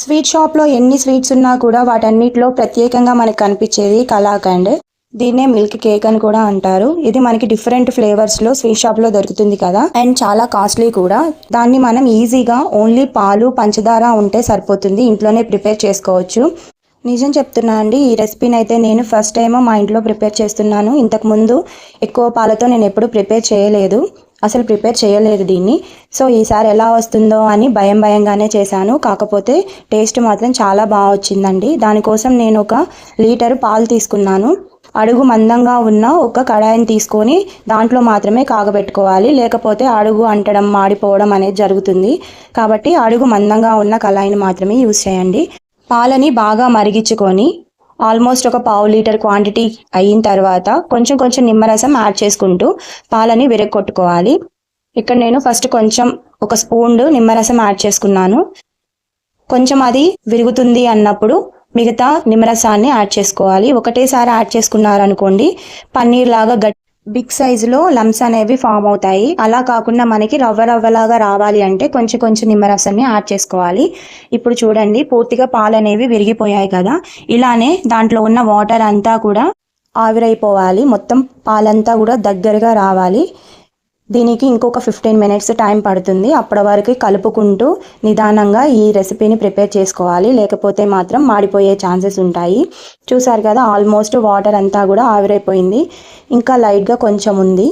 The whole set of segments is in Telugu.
స్వీట్ షాప్లో ఎన్ని స్వీట్స్ ఉన్నా కూడా వాటన్నిటిలో ప్రత్యేకంగా మనకు కనిపించేది కలాకండ్ దీన్నే మిల్క్ కేక్ అని కూడా అంటారు. ఇది మనకి డిఫరెంట్ ఫ్లేవర్స్లో స్వీట్ షాప్లో దొరుకుతుంది కదా. అండ్ చాలా కాస్ట్లీ కూడా. దాన్ని మనం ఈజీగా ఓన్లీ పాలు పంచదార ఉంటే సరిపోతుంది. ఇంట్లోనే ప్రిపేర్ చేసుకోవచ్చు. నిజం చెప్తున్నా అండి ఈ రెసిపీని అయితే నేను ఫస్ట్ టైం మా ఇంట్లో ప్రిపేర్ చేస్తున్నాను. ఇంతకు ముందు ఎక్కువ పాలతో నేను ఎప్పుడు ప్రిపేర్ చేయలేదు. అసలు ప్రిపేర్ చేయలేదు దీన్ని. సో ఈసారి ఎలా వస్తుందో అని భయం భయంగానే చేశాను. కాకపోతే టేస్ట్ మాత్రం చాలా బాగా వచ్చిందండి. దానికోసం నేను ఒక లీటర్ పాలు తీసుకున్నాను. అడుగు మందంగా ఉన్న ఒక కడాయిని తీసుకొని దాంట్లో మాత్రమే కాగబెట్టుకోవాలి. లేకపోతే అడుగు అంటడం మాడిపోవడం అనేది జరుగుతుంది. కాబట్టి అడుగు మందంగా ఉన్న కళాయిని మాత్రమే యూజ్ చేయండి. పాలని బాగా మరిగించుకొని ఆల్మోస్ట్ ఒక పావు లీటర్ క్వాంటిటీ అయిన తర్వాత కొంచెం కొంచెం నిమ్మరసం యాడ్ చేసుకుంటూ పాలని విరగొట్టుకోవాలి. ఇక్కడ నేను ఫస్ట్ కొంచెం ఒక స్పూన్ నిమ్మరసం యాడ్ చేసుకున్నాను. కొంచెం అది విరుగుతుంది అన్నప్పుడు మిగతా నిమ్మరసాన్ని యాడ్ చేసుకోవాలి. ఒకటేసారి యాడ్ చేసుకున్నారనుకోండి పన్నీర్ లాగా గట్టి బిగ్ సైజులో లమ్స్ అనేవి ఫామ్ అవుతాయి. అలా కాకుండా మనకి రవ్వ రవ్వలాగా రావాలి అంటే కొంచెం కొంచెం నిమ్మరసాన్ని యాడ్ చేసుకోవాలి. ఇప్పుడు చూడండి పూర్తిగా పాలు అనేవి విరిగిపోయాయి కదా. ఇలానే దాంట్లో ఉన్న వాటర్ అంతా కూడా ఆవిరైపోవాలి. మొత్తం పాలంతా కూడా దగ్గరగా రావాలి. దీనికి ఇంకొక ఫిఫ్టీన్ మినిట్స్ టైం పడుతుంది. అప్పటి వరకు కలుపుకుంటూ నిదానంగా ఈ రెసిపీని ప్రిపేర్ చేసుకోవాలి. లేకపోతే మాత్రం మాడిపోయే ఛాన్సెస్ ఉంటాయి. చూసారు కదా ఆల్మోస్ట్ వాటర్ అంతా కూడా ఆవిరైపోయింది. ఇంకా లైట్గా కొంచెం ఉంది.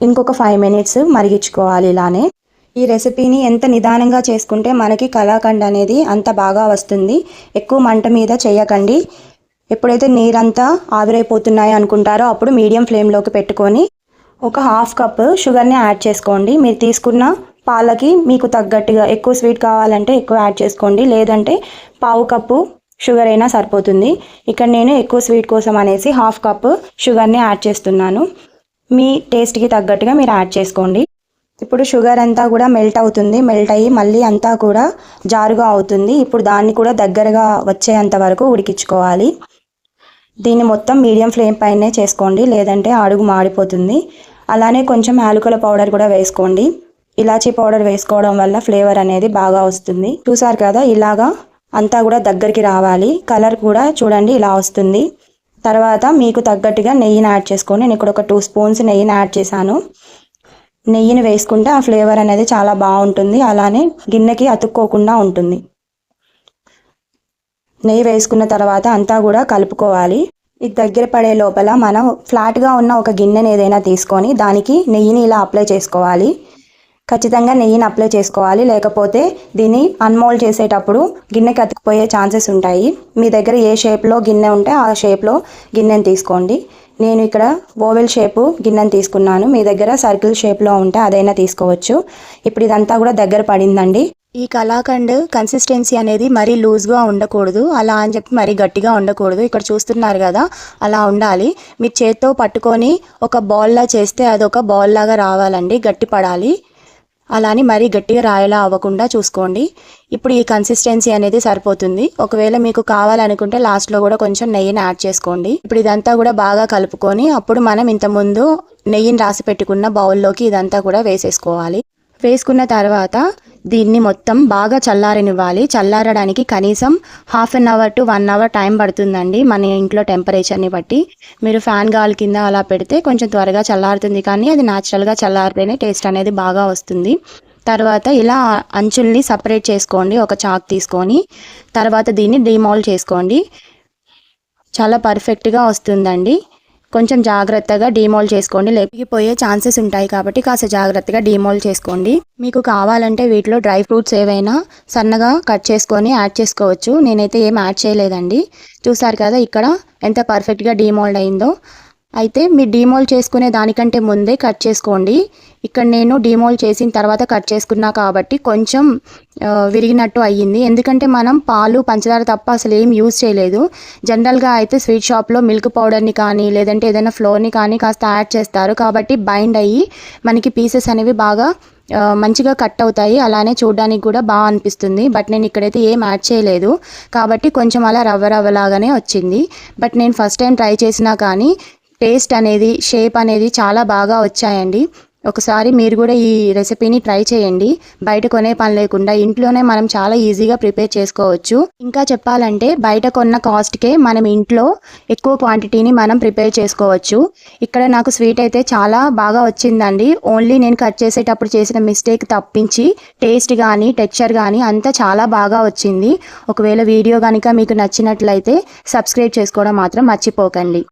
ఇంకొక ఫైవ్ మినిట్స్ మరిగించుకోవాలి ఇలానే. ఈ రెసిపీని ఎంత నిదానంగా చేసుకుంటే మనకి కలాకండ్ అనేది అంత బాగా వస్తుంది. ఎక్కువ మంట మీద చేయకండి. ఎప్పుడైతే నీరంతా ఆవిరైపోతున్నాయి అనుకుంటారో అప్పుడు మీడియం ఫ్లేమ్లోకి పెట్టుకొని ఒక హాఫ్ కప్ షుగర్ని యాడ్ చేసుకోండి. మీరు తీసుకున్న పాలకి మీకు తగ్గట్టుగా ఎక్కువ స్వీట్ కావాలంటే ఎక్కువ యాడ్ చేసుకోండి. లేదంటే పావు కప్పు షుగర్ అయినా సరిపోతుంది. ఇక్కడ నేను ఎక్కువ స్వీట్ కోసం అనేసి హాఫ్ కప్ షుగర్ని యాడ్ చేస్తున్నాను. మీ టేస్ట్కి తగ్గట్టుగా మీరు యాడ్ చేసుకోండి. ఇప్పుడు షుగర్ అంతా కూడా మెల్ట్ అవుతుంది. మెల్ట్ అయ్యి మళ్ళీ అంతా కూడా జారుగా అవుతుంది. ఇప్పుడు దాన్ని కూడా దగ్గరగా వచ్చేంత వరకు ఉడికించుకోవాలి. దీన్ని మొత్తం మీడియం ఫ్లేమ్ పైనే చేసుకోండి లేదంటే అడుగు మాడిపోతుంది. అలానే కొంచెం యాలకుల పౌడర్ కూడా వేసుకోండి. ఇలాచీ పౌడర్ వేసుకోవడం వల్ల ఫ్లేవర్ అనేది బాగా వస్తుంది. చూసారు కదా ఇలాగా అంతా కూడా దగ్గరికి రావాలి. కలర్ కూడా చూడండి ఇలా వస్తుంది. తర్వాత మీకు తగ్గట్టుగా నెయ్యిని యాడ్ చేసుకొని నేను ఇక్కడ ఒక టూ స్పూన్స్ నెయ్యిని యాడ్ చేశాను. నెయ్యిని వేసుకుంటే ఆ ఫ్లేవర్ అనేది చాలా బాగుంటుంది. అలానే గిన్నెకి అతుక్కోకుండా ఉంటుంది. నెయ్యి వేసుకున్న తర్వాత అంతా కూడా కలుపుకోవాలి. ఇది దగ్గర పడే లోపల మనం ఫ్లాట్గా ఉన్న ఒక గిన్నెని ఏదైనా తీసుకొని దానికి నెయ్యిని ఇలా అప్లై చేసుకోవాలి. ఖచ్చితంగా నెయ్యిని అప్లై చేసుకోవాలి. లేకపోతే దీన్ని అన్మోల్డ్ చేసేటప్పుడు గిన్నెకి అతికిపోయే ఛాన్సెస్ ఉంటాయి. మీ దగ్గర ఏ షేప్లో గిన్నె ఉంటే ఆ షేప్లో గిన్నెని తీసుకోండి. నేను ఇక్కడ ఓవెల్ షేపు గిన్నెని తీసుకున్నాను. మీ దగ్గర సర్కిల్ షేప్లో ఉంటే అదైనా తీసుకోవచ్చు. ఇప్పుడు ఇదంతా కూడా దగ్గర పడిందండి. ఈ కళాఖండ్ కన్సిస్టెన్సీ అనేది మరీ లూజ్గా ఉండకూడదు. అలా అని చెప్పి మరీ గట్టిగా ఉండకూడదు. ఇక్కడ చూస్తున్నారు కదా అలా ఉండాలి. మీరు చేత్తో పట్టుకొని ఒక బాల్లా చేస్తే అది ఒక బాల్ లాగా రావాలండి. గట్టి పడాలి. అలా అని మరీ గట్టిగా రాయేలా అవ్వకుండా చూసుకోండి. ఇప్పుడు ఈ కన్సిస్టెన్సీ అనేది సరిపోతుంది. ఒకవేళ మీకు కావాలనుకుంటే లాస్ట్లో కూడా కొంచెం నెయ్యిని యాడ్ చేసుకోండి. ఇప్పుడు ఇదంతా కూడా బాగా కలుపుకొని అప్పుడు మనం ఇంతకుముందు నెయ్యిని రాసి పెట్టుకున్న బౌల్లోకి ఇదంతా కూడా వేసేసుకోవాలి. వేసుకున్న తర్వాత దీన్ని మొత్తం బాగా చల్లారనివ్వాలి. చల్లారడానికి కనీసం half an hour to one hour time పడుతుందండి మన ఇంట్లో టెంపరేచర్ని బట్టి. మీరు ఫ్యాన్ గాలి కింద అలా పెడితే కొంచెం త్వరగా చల్లారుతుంది కానీ అది న్యాచురల్గా చల్లారితేనే టేస్ట్ అనేది బాగా వస్తుంది. తర్వాత ఇలా అంచుల్ని సపరేట్ చేసుకోండి. ఒక చాక్ తీసుకొని తర్వాత దీన్ని డిమాల్ చేసుకోండి. చాలా పర్ఫెక్ట్గా వస్తుందండి. కొంచెం జాగ్రత్తగా డీమోల్ చేసుకోండి. లేకపోయే ఛాన్సెస్ ఉంటాయి కాబట్టి కాస్త జాగ్రత్తగా డీమోల్ చేసుకోండి. మీకు కావాలంటే వీటిలో డ్రై ఫ్రూట్స్ ఏవైనా సన్నగా కట్ చేసుకొని యాడ్ చేసుకోవచ్చు. నేనైతే ఏం యాడ్ చేయలేదండి. చూసారు కదా ఇక్కడ ఎంత పర్ఫెక్ట్గా డీమోల్డ్ అయిందో. అయితే మీరు డీమోల్ చేసుకునే దానికంటే ముందే కట్ చేసుకోండి. ఇక్కడ నేను డీమోల్ చేసిన తర్వాత కట్ చేసుకున్నా కాబట్టి కొంచెం విరిగినట్టు అయ్యింది. ఎందుకంటే మనం పాలు పంచదార తప్ప అసలు ఏం యూజ్ చేయలేదు. జనరల్గా అయితే స్వీట్ షాప్లో మిల్క్ పౌడర్ని కానీ లేదంటే ఏదైనా ఫ్లోర్ని కానీ కాస్త యాడ్ చేస్తారు. కాబట్టి బైండ్ అయ్యి మనకి పీసెస్ అనేవి బాగా మంచిగా కట్ అవుతాయి. అలానే చూడడానికి కూడా బాగా అనిపిస్తుంది. బట్ నేను ఇక్కడైతే ఏం యాడ్ చేయలేదు. కాబట్టి కొంచెం అలా రవ్వ రవ్వలాగానే వచ్చింది. బట్ నేను ఫస్ట్ టైం ట్రై చేసినా కానీ టేస్ట్ అనేది షేప్ అనేది చాలా బాగా వచ్చాయండి. ఒకసారి మీరు కూడా ఈ రెసిపీని ట్రై చేయండి. బయట కొనే పని లేకుండా ఇంట్లోనే మనం చాలా ఈజీగా ప్రిపేర్ చేసుకోవచ్చు. ఇంకా చెప్పాలంటే బయట కొన్న కాస్ట్కే మనం ఇంట్లో ఎక్కువ క్వాంటిటీని మనం ప్రిపేర్ చేసుకోవచ్చు. ఇక్కడ నాకు స్వీట్ అయితే చాలా బాగా వచ్చిందండి. ఓన్లీ నేను కట్ చేసేటప్పుడు చేసిన మిస్టేక్ తప్పించి టేస్ట్ కానీ టెక్స్చర్ కానీ అంతా చాలా బాగా వచ్చింది. ఒకవేళ వీడియో కనుక మీకు నచ్చినట్లయితే సబ్స్క్రైబ్ చేసుకోవడం మాత్రం మర్చిపోకండి.